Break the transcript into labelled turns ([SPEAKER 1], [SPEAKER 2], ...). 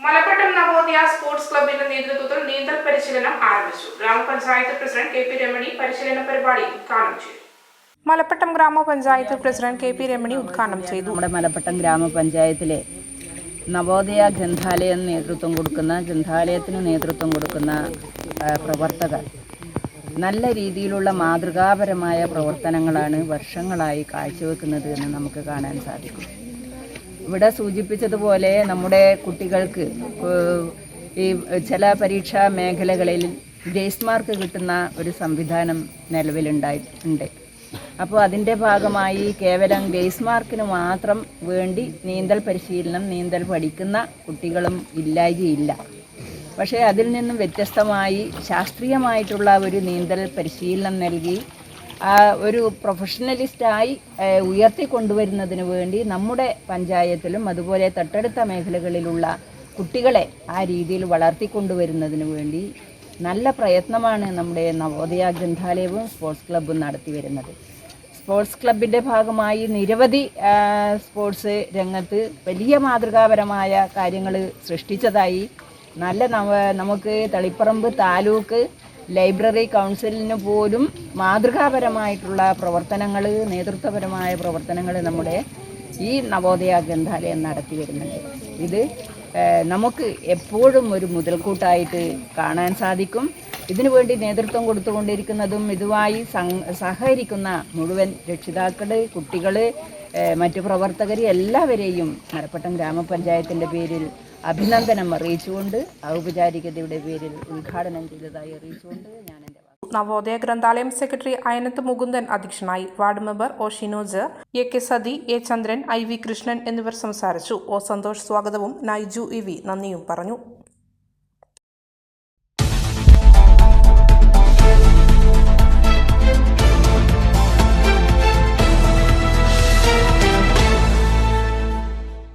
[SPEAKER 1] Malappattam Navodaya sports ക്ലബിന്റെ നേതൃത്വത്തിൽ നീന്തൽ പരിശീലനം ആരംഭിച്ചു. ഗ്രാമപഞ്ചായത്ത് പ്രസിഡന്റ് കെ പി രമണി പരിശീലന പരിപാടി ഉദ്ഘാടനം ചെയ്തു. മലപ്പട്ടം ഗ്രാമപഞ്ചായത്ത് പ്രസിഡന്റ് കെ പി രമണി ഉദ്ഘാടനം ചെയ്തു.
[SPEAKER 2] നമ്മുടെ മലപ്പട്ടം ഗ്രാമപഞ്ചായത്തിലെ നവോദയ ഗ്രന്ഥാലയം നേതൃത്വം കൊടുക്കുന്ന ഗ്രന്ഥാലയത്തിന് നേതൃത്വം കൊടുക്കുന്ന പ്രവർത്തകർ നല്ല രീതിയിലുള്ള മാതൃകാപരമായ പ്രവർത്തനങ്ങളാണ് വർഷങ്ങളായി കാഴ്ചവെക്കുന്നത് എന്ന് നമുക്ക് കാണാൻ സാധിക്കും. ഇവിടെ സൂചിപ്പിച്ചതുപോലെ നമ്മുടെ കുട്ടികൾക്ക് ഈ ചില പരീക്ഷാ മേഖലകളിൽ ഗ്രേസ് മാർക്ക് കിട്ടുന്ന ഒരു സംവിധാനം നിലവിലുണ്ടായി ഉണ്ട്. അപ്പോൾ അതിന്റെ ഭാഗമായി കേവലം ഗ്രേസ് മാർക്കിന് മാത്രം വേണ്ടി നീന്തൽ പരിശീലനം നീന്തൽ പഠിക്കുന്ന കുട്ടികളും ഇല്ലായികയില്ല. പക്ഷേ അതിൽ നിന്നും വ്യത്യസ്തമായി ശാസ്ത്രീയമായിട്ടുള്ള ഒരു നീന്തൽ പരിശീലനം നൽകി ഒരു പ്രൊഫഷണലിസ്റ്റായി ഉയർത്തി ഉയർത്തിക്കൊണ്ടുവരുന്നതിന് വേണ്ടി നമ്മുടെ പഞ്ചായത്തിലും അതുപോലെ തൊട്ടടുത്ത മേഖലകളിലുള്ള കുട്ടികളെ ആ രീതിയിൽ വളർത്തിക്കൊണ്ടുവരുന്നതിന് വേണ്ടി നല്ല പ്രയത്നമാണ് നമ്മുടെ നവോദയ ഗ്രന്ഥാലയവും സ്പോർട്സ് ക്ലബ്ബും നടത്തി വരുന്നത് സ്പോർട്സ് ക്ലബിന്റെ ഭാഗമായി നിരവധി സ്പോർട്സ് രംഗത്ത് വലിയ മാതൃകാപരമായ കാര്യങ്ങൾ സൃഷ്ടിച്ചതായി നല്ല നമുക്ക് തളിപ്പറമ്പ് താലൂക്ക് ലൈബ്രറി കൗൺസിലിന് പോലും മാതൃകാപരമായിട്ടുള്ള പ്രവർത്തനങ്ങൾ നേതൃത്വപരമായ പ്രവർത്തനങ്ങൾ നമ്മുടെ ഈ നവോദയ ഗ്രന്ഥാലയം നടത്തി വരുന്നുണ്ട്. ഇത് നമുക്ക് എപ്പോഴും ഒരു മുതൽക്കൂട്ടായിട്ട് കാണാൻ സാധിക്കും. ഇതിനു വേണ്ടി നേതൃത്വം കൊടുത്തുകൊണ്ടിരിക്കുന്നതും ഇതുമായി സഹകരിക്കുന്ന മുഴുവൻ രക്ഷിതാക്കൾ കുട്ടികൾ മറ്റു പ്രവർത്തകർ എല്ലാവരെയും മലപ്പട്ടം ഗ്രാമപഞ്ചായത്തിന്റെ പേരിൽ അഭിനന്ദനം അറിയിച്ചുകൊണ്ട് ഔപചാരികതയുടെ പേരിൽ ഉദ്ഘാടനം ചെയ്തതായി അറിയിച്ചുകൊണ്ട് ഞാൻ എന്റെ
[SPEAKER 1] നവോദയ ഗ്രന്ഥാലയം സെക്രട്ടറി അയനത്ത് മുകുന്ദൻ അധ്യക്ഷനായി ward member O Shinoj A K Sathi A Chandran I V Krishnan എന്നിവർ സംസാരിച്ചു. ഒ സന്തോഷ് സ്വാഗതവും. നൈജു ഇ വി നന്ദിയും പറഞ്ഞു.